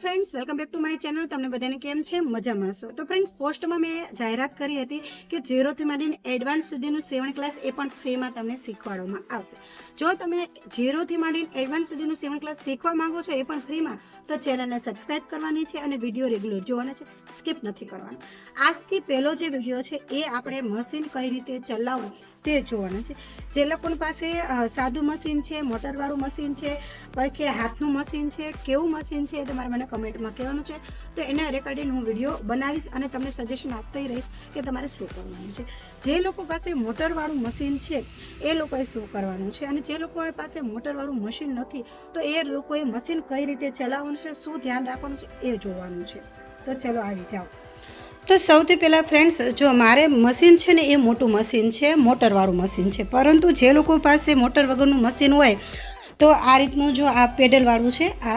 Friends welcome back to my channel તમને બધાને કેમ છે? મજામાં છો? તો ફ્રેન્ડ્સ પોસ્ટમાં મેં જાહેરાત કરી હતી કે ઝીરોથી માંડીને એડવાન્સ સુધીનું સેવન ક્લાસ એ પણ ફ્રીમાં તમને શીખવાડવામાં આવશે. જો તમે ઝીરોથી માંડીને એડવાન્સ સુધીનું સેવન ક્લાસ શીખવા માંગો છો એ પણ ફ્રીમાં તો ચેનલને સબસ્ક્રાઈબ કરવાની છે અને વીડિયો રેગ્યુલર જોવાના છે. સ્કીપ નથી કરવાનો. આજથી પહેલો જે વીડિયો છે એ આપણે મશીન કઈ રીતે ચલાવવું તે જોવાના છે. જે લોકોની પાસે સાદું મશીન છે, મોટરવાળું મશીન છે કે હાથનું મશીન છે, કેવું મશીન છે એ તમારે મને કમેન્ટમાં કહેવાનું છે. તો એના રેકોર્ડિંગ હું વીડિયો બનાવીશ અને તમને સજેશન આપતી રહીશ કે તમારે શું કરવાનું છે. જે લોકો પાસે મોટરવાળું મશીન છે, એ લોકોએ શું કરવાનું છે? અને જે લોકો પાસે મોટરવાળું મશીન નથી, તો એ લોકોએ મશીન કઈ રીતે ચલાવવાનું છે, શું ધ્યાન રાખવાનું છે, એ જોવાનું છે. તો ચલો આવી જાઓ. તો સૌથી પહેલાં ફ્રેન્ડ્સ જો મારે મશીન છે ને એ મોટું મશીન છે મોટરવાળું મશીન છે. પરંતુ જે લોકો પાસે મોટર વગરનું મશીન હોય, તો આ રીતનું જો આ પેડલવાળું છે, આ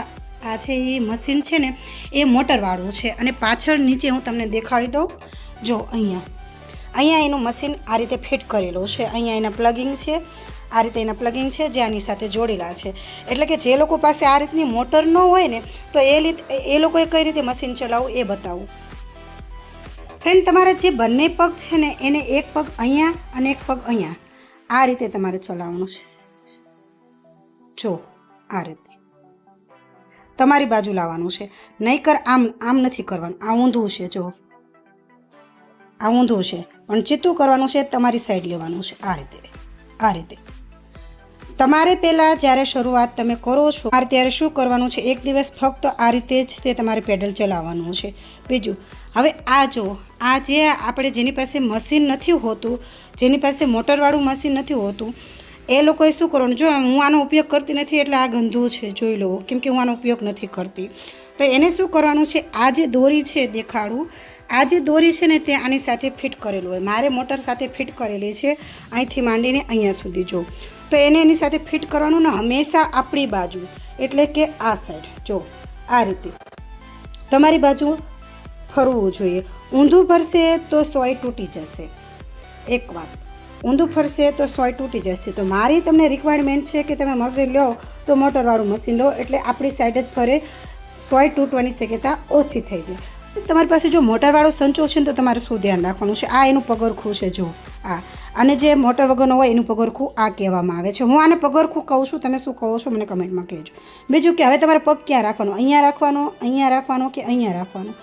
આ છે એ મશીન છે ને, એ મોટરવાળું છે. અને પાછળ નીચે હું તમને દેખાડી દઉં. જો અહીંયા અહીંયા એનું મશીન આ રીતે ફિટ કરેલું છે. અહીંયા એના પ્લગિંગ છે, આ રીતે એના પ્લગિંગ છે, જે આની સાથે જોડેલા છે. એટલે કે જે લોકો પાસે આ રીતની મોટર ન હોય ને, તો એ એ લોકોએ કઈ રીતે મશીન ચલાવવું એ બતાવું. ફ્રેન્ડ, તમારા જે બંને પગ છે ને, એને એક પગ અહીંયા અને એક પગ અહીંયા. આ રીતે તમારે ચલાવવાનું છે. જો, આ રીતે. તમારી બાજુ લાવવાનું છે. નહીંકર આમ આમ નથી કરવાનું. આ ઊંધું છે, જો. આ ઊંધું છે. પણ ચીતું કરવાનું છે તમારી સાઈડ લેવાનું છે. આ રીતે. આ રીતે. તમારે પહેલાં જ્યારે શરૂઆત તમે કરો છો મારે ત્યારે શું કરવાનું છે? એક દિવસ ફક્ત આ રીતે જ તે તમારે પેડલ ચલાવવાનું છે. બીજું, હવે આ જો આ જે આપણે જેની પાસે મશીન નથી હોતું, જેની પાસે મોટરવાળું મશીન નથી હોતું, એ લોકોએ શું કરવાનું? જો હું આનો ઉપયોગ કરતી નથી એટલે આ ગંદુ છે, જોઈ લો, કેમ કે હું આનો ઉપયોગ નથી કરતી. તો એને શું કરવાનું છે? આ જે દોરી છે દેખાડું, આ જે દોરી છે ને તે આની સાથે ફિટ કરેલું હોય. મારે મોટર સાથે ફિટ કરેલી છે. અહીંથી માંડીને અહીંયા સુધી જો. તો એને એની સાથે ફિટ કરવાનું ને હંમેશા આપણી બાજુ. એટલે કે આ સાઈડ જો, આ રીતે. તમારી બાજુ ફરવું જોઈએ. ઊંધું ફરશે તો સોય તૂટી જશે. એક વાત. ઊંધું ફરશે તો સોય તૂટી જશે. તો મારી તમને રિક્વાયરમેન્ટ છે કે તમે મશીન લો તો મોટરવાળું મશીન લો. એટલે આપણી સાઈડ જ ફરે. સોય તૂટવાની શક્યતા ઓછી થઈ જાય. તમારી પાસે જો મોટરવાળો સંચો છે ને તો તમારે શું ધ્યાન રાખવાનું છે? આ એનું પગરખું છે. જો, આ. અને જે મોટર વગરનો હોય એનું પગરખું આ કહેવામાં આવે છે. હું આને પગરખું કહું છું, તમે શું કહો છો મને કમેન્ટમાં કહેજો. બીજું કે હવે તમારે પગ ક્યાં રાખવાનો? અહીંયા રાખવાનો અહીંયા રાખવાનો કે અહીંયા રાખવાનો?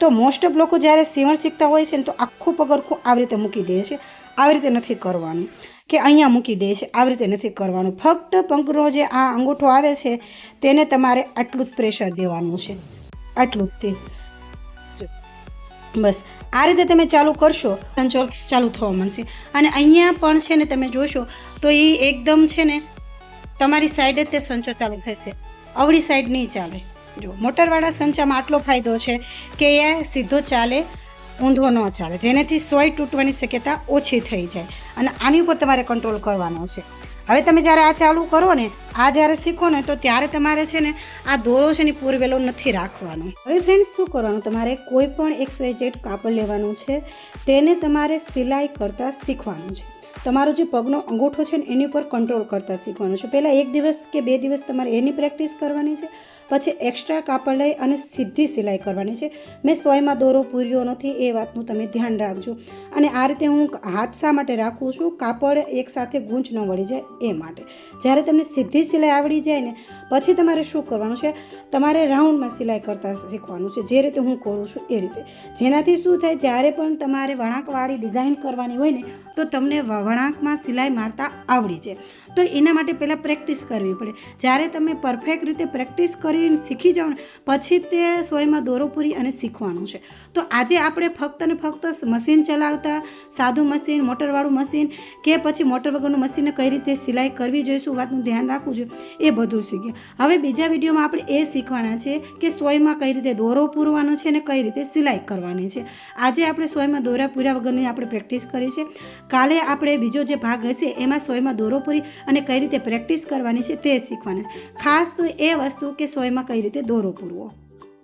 તો મોસ્ટ ઓફ લોકો જ્યારે સીવણ શીખતા હોય છે ને તો આખું પગરખું આવી રીતે મૂકી દે છે. આવી રીતે નથી કરવાનું. કે અહીંયા મૂકી દે છે, આવી રીતે નથી કરવાનું. ફક્ત પંખનો જે આ અંગૂઠો આવે છે, તેને તમારે આટલું જ પ્રેશર દેવાનું છે. આટલું જ તે. બસ. આ રીતે તમે ચાલુ કરશો સંચોલ ચાલુ થવા મળશે અને અહીંયા પણ છે ને તમે જોશો, તો એ એકદમ છે ને તમારી સાઈડે તે સંચો ચાલુ થશે. અવળી સાઈડ નહીં ચાલે. જો, મોટરવાળા સંચામાં આટલો ફાયદો છે કે એ સીધો ચાલે, ઊંધો ન ચાલે. જેનાથી સોય તૂટવાની શક્યતા ઓછી થઈ જાય. અને આની ઉપર તમારે કંટ્રોલ કરવાનો છે. હવે તમે જ્યારે આ ચાલુ કરો ને, આ જ્યારે શીખો ને, તો ત્યારે તમારે છે ને આ દોરો છે ને પૂરવેલો નથી રાખવાનો. હવે ફ્રેન્ડ શું કરવાનું? તમારે કોઈ પણ એક જેટ કાપડ લેવાનું છે, તેને તમારે સિલાઈ કરતાં શીખવાનું છે. તમારો જે પગનો અંગૂઠો છે ને, એની ઉપર કંટ્રોલ કરતાં શીખવાનું છે. પહેલાં એક દિવસ કે બે દિવસ તમારે એની પ્રેક્ટિસ કરવાની છે, પછી એક્સ્ટ્રા કાપડ લઈ અને સીધી સિલાઈ કરવાની છે. મેં સોયમાં દોરો પૂર્યો નથી, એ વાતનું તમે ધ્યાન રાખજો. અને આ રીતે હું હાથ શા માટે રાખું છું? કાપડ એકસાથે ગૂંચ ન વળી જાય એ માટે. જ્યારે તમને સીધી સિલાઈ આવડી જાય ને, પછી તમારે શું કરવાનું છે? તમારે રાઉન્ડમાં સિલાઈ કરતાં શીખવાનું છે, જે રીતે હું કરું છું એ રીતે. જેનાથી શું થાય, જ્યારે પણ તમારે વળાંકવાળી ડિઝાઇન કરવાની હોય ને, તો તમને વ- વળાંકમાં સિલાઈ મારતા આવડી જાય તો એના માટે પહેલાં પ્રેક્ટિસ કરવી પડે. જ્યારે તમે પરફેક્ટ રીતે પ્રેક્ટિસ કરીને શીખી જાઓ ને, પછી તે સોયમાં દોરો પૂરી અને શીખવાનું છે. તો આજે આપણે ફક્ત ને ફક્ત મશીન ચલાવતા, સાદું મશીન, મોટરવાળું મશીન કે પછી મોટર વગરનું મશીનને કઈ રીતે સિલાઈ કરવી જોઈશું, વાતનું ધ્યાન રાખવું જોઈએ, એ બધું શીખીએ. હવે બીજા વિડીયોમાં આપણે એ શીખવાના છે કે સોયમાં કઈ રીતે દોરો પૂરવાનો છે અને કઈ રીતે સિલાઈ કરવાની છે. આજે આપણે સોયમાં દોરા પૂર્યા વગરની આપણે પ્રેક્ટિસ કરી છે. કાલે આપણે બીજો જે ભાગ હશે, એમાં સોયમાં દોરો પૂરી અને કઈ રીતે પ્રેક્ટિસ કરવાની છે તે શીખવાની છે. ખાસ તો એ વસ્તુ કે સોયમાં કઈ રીતે દોરો પૂરવો.